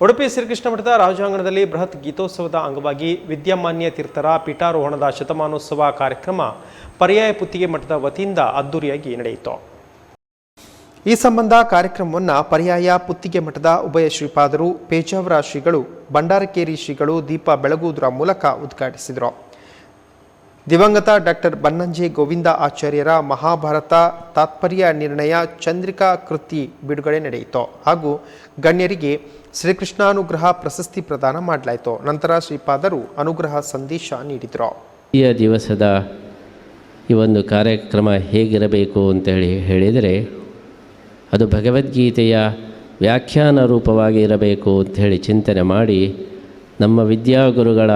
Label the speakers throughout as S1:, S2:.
S1: ಉಡುಪಿ ಶ್ರೀಕೃಷ್ಣ ಮಠದ ರಾಜಾಂಗಣದಲ್ಲಿ ಬೃಹತ್ ಗೀತೋತ್ಸವದ ಅಂಗವಾಗಿ ವಿದ್ಯಾಮಾನ್ಯ ತೀರ್ಥರ ಪೀಠಾರೋಹಣದ ಶತಮಾನೋತ್ಸವ ಕಾರ್ಯಕ್ರಮ ಪರ್ಯಾಯ ಪುತ್ತಿಗೆ ಮಠದ ವತಿಯಿಂದ ಅದ್ದೂರಿಯಾಗಿ ನಡೆಯಿತು. ಈ ಸಂಬಂಧ ಕಾರ್ಯಕ್ರಮವನ್ನು ಪರ್ಯಾಯ ಪುತ್ತಿಗೆ ಮಠದ ಉಭಯ ಶ್ರೀಪಾದರು, ಪೇಜಾವರ ಶ್ರೀಗಳು, ಭಂಡಾರಕೇರಿ ಶ್ರೀಗಳು ದೀಪ ಬೆಳಗುವುದರ ಮೂಲಕ ಉದ್ಘಾಟಿಸಿದರು. ದಿವಂಗತ ಡಾಕ್ಟರ್ ಬನ್ನಂಜೆ ಗೋವಿಂದ ಆಚಾರ್ಯರ ಮಹಾಭಾರತ ತಾತ್ಪರ್ಯ ನಿರ್ಣಯ ಚಂದ್ರಿಕಾ ಕೃತಿ ಬಿಡುಗಡೆ ನಡೆಯಿತು. ಹಾಗೂ ಗಣ್ಯರಿಗೆ ಶ್ರೀಕೃಷ್ಣಾನುಗ್ರಹ ಪ್ರಶಸ್ತಿ ಪ್ರದಾನ ಮಾಡಲಾಯಿತು. ನಂತರ ಶ್ರೀಪಾದರು ಅನುಗ್ರಹ ಸಂದೇಶ ನೀಡಿದರು.
S2: ಈ ದಿವಸದ ಈ ಒಂದು ಕಾರ್ಯಕ್ರಮ ಹೇಗಿರಬೇಕು ಅಂತ ಹೇಳಿ ಹೇಳಿದರೆ, ಅದು ಭಗವದ್ಗೀತೆಯ ವ್ಯಾಖ್ಯಾನ ರೂಪವಾಗಿ ಇರಬೇಕು ಅಂತ ಹೇಳಿ ಚಿಂತನೆ ಮಾಡಿ ನಮ್ಮ ವಿದ್ಯಾಗುರುಗಳ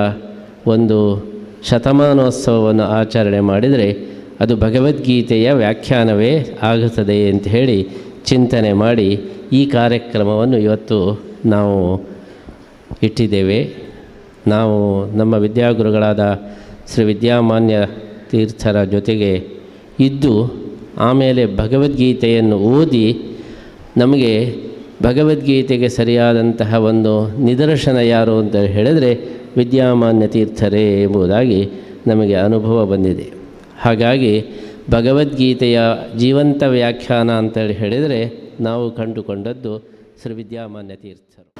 S2: ಒಂದು ಶತಮಾನೋತ್ಸವವನ್ನು ಆಚರಣೆ ಮಾಡಿದರೆ ಅದು ಭಗವದ್ಗೀತೆಯ ವ್ಯಾಖ್ಯಾನವೇ ಆಗುತ್ತದೆ ಅಂತ ಹೇಳಿ ಚಿಂತನೆ ಮಾಡಿ ಈ ಕಾರ್ಯಕ್ರಮವನ್ನು ಇವತ್ತು ನಾವು ಇಟ್ಟಿದ್ದೇವೆ. ನಾವು ನಮ್ಮ ವಿದ್ಯಾಗುರುಗಳಾದ ಶ್ರೀ ವಿದ್ಯಾಮಾನ್ಯ ತೀರ್ಥರ ಜೊತೆಗೆ ಇದ್ದು ಆಮೇಲೆ ಭಗವದ್ಗೀತೆಯನ್ನು ಓದಿ ನಮಗೆ ಭಗವದ್ಗೀತೆಗೆ ಸರಿಯಾದಂತಹ ಒಂದು ನಿದರ್ಶನ ಯಾರು ಅಂತ ಹೇಳಿದರೆ ವಿದ್ಯಾಮಾನ್ಯ ತೀರ್ಥರೇ ಎಂಬುದಾಗಿ ನಮಗೆ ಅನುಭವ ಬಂದಿದೆ. ಹಾಗಾಗಿ ಭಗವದ್ಗೀತೆಯ ಜೀವಂತ ವ್ಯಾಖ್ಯಾನ ಅಂತೇಳಿ ಹೇಳಿದರೆ ನಾವು ಕಂಡುಕೊಂಡದ್ದು ಶ್ರೀ ವಿದ್ಯಾಮಾನ್ಯ ತೀರ್ಥರು.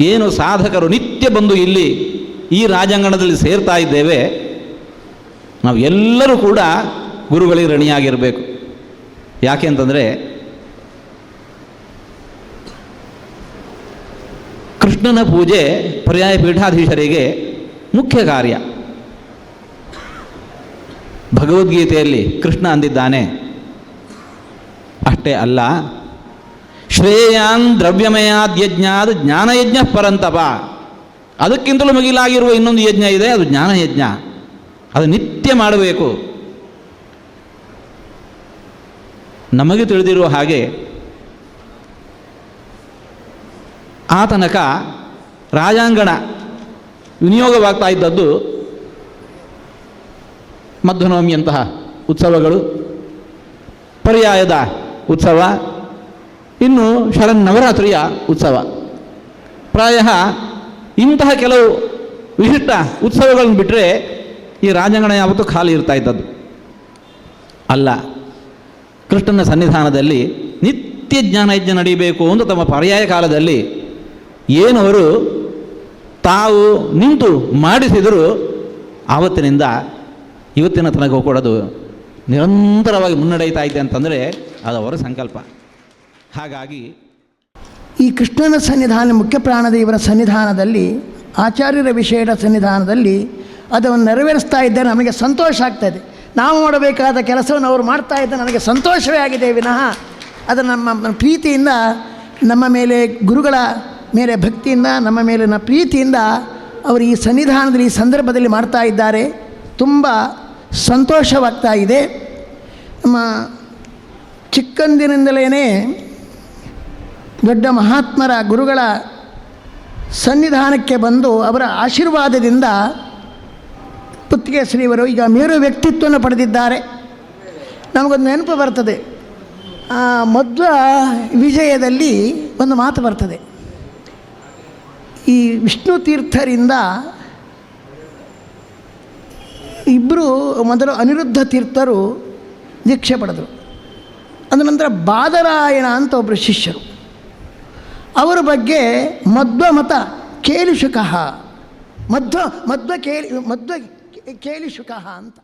S3: ಏನು ಸಾಧಕರು ನಿತ್ಯ ಬಂದು ಇಲ್ಲಿ ಈ ರಾಜಾಂಗಣದಲ್ಲಿ ಸೇರ್ತಾ ಇದ್ದೇವೆ ನಾವು ಎಲ್ಲರೂ ಕೂಡ ಗುರುಗಳಿಗೆ ಋಣಿಯಾಗಿರಬೇಕು. ಯಾಕೆ ಅಂತಂದರೆ ಕೃಷ್ಣನ ಪೂಜೆ ಪರ್ಯಾಯ ಪೀಠಾಧೀಶರಿಗೆ ಮುಖ್ಯ ಕಾರ್ಯ. ಭಗವದ್ಗೀತೆಯಲ್ಲಿ ಕೃಷ್ಣ ಅಂದಿದ್ದಾನೆ, ಅಷ್ಟೇ ಅಲ್ಲ ಶ್ರೇಯಾನ್ ದ್ರವ್ಯಮಯಾದ್ಯಜ್ಞಾದ ಜ್ಞಾನಯಜ್ಞ ಪರಂತಪ. ಅದಕ್ಕಿಂತಲೂ ಮಿಗಿಲಾಗಿರುವ ಇನ್ನೊಂದು ಯಜ್ಞ ಇದೆ, ಅದು ಜ್ಞಾನಯಜ್ಞ. ಅದು ನಿತ್ಯ ಮಾಡಬೇಕು. ನಮಗೆ ತಿಳಿದಿರುವ ಹಾಗೆ ಆ ತನಕ ರಾಜಾಂಗಣ ವಿನಿಯೋಗವಾಗ್ತಾ ಇದ್ದದ್ದು ಮಧ್ವನವಮಿಯಂತಹ ಉತ್ಸವಗಳು, ಪರ್ಯಾಯದ ಉತ್ಸವ, ಇನ್ನು ಶರನ್ನವರಾತ್ರಿಯ ಉತ್ಸವ. ಪ್ರಾಯ ಇಂತಹ ಕೆಲವು ವಿಶಿಷ್ಟ ಉತ್ಸವಗಳನ್ನು ಬಿಟ್ಟರೆ ಈ ರಾಜಾಂಗಣ ಯಾವತ್ತೂ ಖಾಲಿ ಇರ್ತಾ ಇದ್ದದ್ದು. ಅಲ್ಲ, ಕೃಷ್ಣನ ಸನ್ನಿಧಾನದಲ್ಲಿ ನಿತ್ಯ ಜ್ಞಾನಯಜ್ಞ ನಡೀಬೇಕು ಅಂತ ತಮ್ಮ ಪರ್ಯಾಯ ಕಾಲದಲ್ಲಿ ಏನು ಅವರು ತಾವು ನಿಂತು ಮಾಡಿಸಿದರು ಆವತ್ತಿನಿಂದ ಇವತ್ತಿನ ತನಕ ಕೊಡೋದು ನಿರಂತರವಾಗಿ ಮುನ್ನಡೆಯುತ್ತಾ ಇದೆ ಅಂತಂದರೆ ಅದು ಅವರ ಸಂಕಲ್ಪ. ಹಾಗಾಗಿ
S4: ಈ ಕೃಷ್ಣನ ಸನ್ನಿಧಾನ, ಮುಖ್ಯ ಪ್ರಾಣದೇವರ ಸನ್ನಿಧಾನದಲ್ಲಿ, ಆಚಾರ್ಯರ ವಿಷಯದ ಸನ್ನಿಧಾನದಲ್ಲಿ ಅದನ್ನು ನೆರವೇರಿಸ್ತಾ ಇದ್ದರೆ ನಮಗೆ ಸಂತೋಷ ಆಗ್ತಾಯಿದೆ ನಾವು ಮಾಡಬೇಕಾದ ಕೆಲಸವನ್ನು ಅವರು ಮಾಡ್ತಾ ಇದ್ದರೆ ನನಗೆ ಸಂತೋಷವೇ ಆಗಿದೆ. ವಿನಃ ಅದು ನಮ್ಮ ಪ್ರೀತಿಯಿಂದ ನಮ್ಮ ಮೇಲೆ ಗುರುಗಳ ಮೇಲೆ ಭಕ್ತಿಯಿಂದ, ನಮ್ಮ ಮೇಲಿನ ಪ್ರೀತಿಯಿಂದ ಅವರು ಈ ಸನ್ನಿಧಾನದಲ್ಲಿ, ಈ ಸಂದರ್ಭದಲ್ಲಿ ಮಾಡ್ತಾ ಇದ್ದಾರೆ. ತುಂಬ ಸಂತೋಷವಾಗ್ತಾ ಇದೆ. ನಮ್ಮ ಚಿಕ್ಕಂದಿನಿಂದಲೇ ದೊಡ್ಡ ಮಹಾತ್ಮರ ಗುರುಗಳ ಸನ್ನಿಧಾನಕ್ಕೆ ಬಂದು ಅವರ ಆಶೀರ್ವಾದದಿಂದ ಪುತ್ತಿಗೆ ಶ್ರೀವರು ಈಗ ಮೇರು ವ್ಯಕ್ತಿತ್ವವನ್ನು ಪಡೆದಿದ್ದಾರೆ. ನಮಗೊಂದು ನೆನಪು ಬರ್ತದೆ. ಮಧ್ವ ವಿಜಯದಲ್ಲಿ ಒಂದು ಮಾತು ಬರ್ತದೆ. ಈ ವಿಷ್ಣು ತೀರ್ಥರಿಂದ ಇಬ್ಬರು ಮೊದಲು ಅನಿರುದ್ಧ ತೀರ್ಥರು ದೀಕ್ಷೆ ಪಡೆದರು. ಅದ ನಂತರ ಬಾದರಾಯಣ ಅಂತ ಒಬ್ಬರು ಶಿಷ್ಯರು. ಅವರ ಬಗ್ಗೆ ಮಧ್ವಮತ ಕೇಲಿಶುಕಃ. ಮಧ್ವ ಮಧ್ವ ಕೇಳಿ, ಮಧ್ವ ಕೇಲಿಶುಕಃ ಅಂತ.